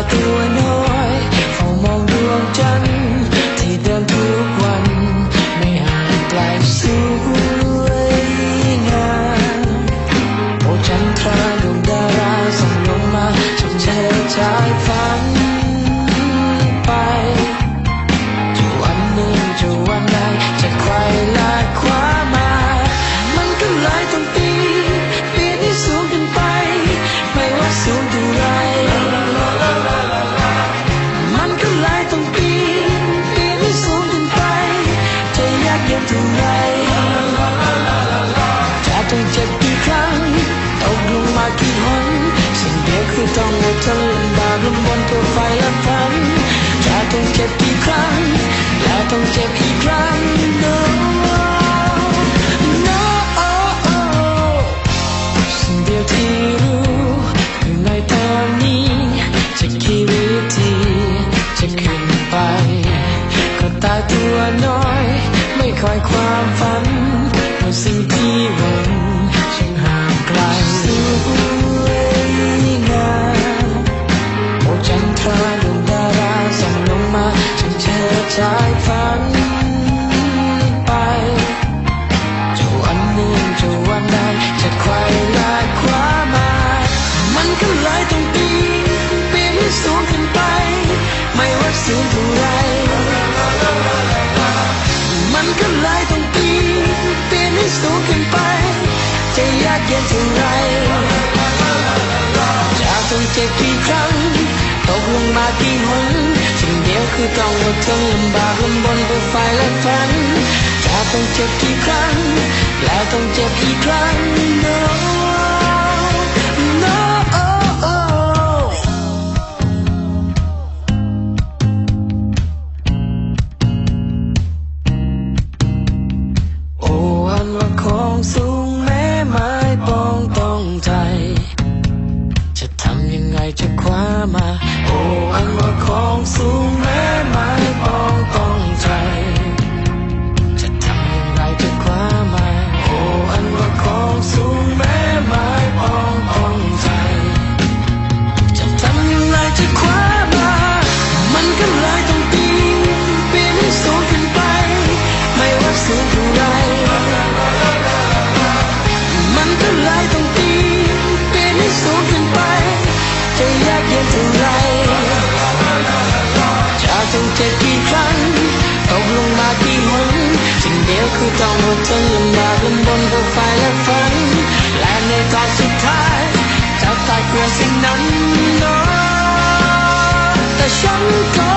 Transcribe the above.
กระ ต้องเจ็บกี่ครั้งตกลงมากี่หนสิ่งเดียวคือต้องอดทนลำบากลำบนเพื่อไฟและฝันจะต้องเจ็บกี่ครั้ง และต้องเจ็บอีกครั้ง no no สิ่งเดียวที่รู้คือในตอนนี้จะกี่วิธีจะขึ้นไป ก็ตายตัวน้อย ไม่คอยความฝัน สิ่งที่หวัง จะยากเย็นเท่าไรจะต้องเจ็บกี่ครั้งตกลงมากี่หนสิ่งเดียวคือต้องอดทนลำบากลำบนเพื่อไฟและฝันจะต้องเจ็บกี่ครั้ง แล้วต้องเจ็บอีกครั้ง จะคว้ามา โอ้อันว่าของสูงแม้ จะต้องเจ็บกี่ครั้งตกลงมากี่หนสิ่งเดียวคือต้องอดทนลำบากลำบนกับไฟและฝัน และในตอนสุดท้ายจะตายเพื่อสิ่งนั้นเนอะแต่ฉันก็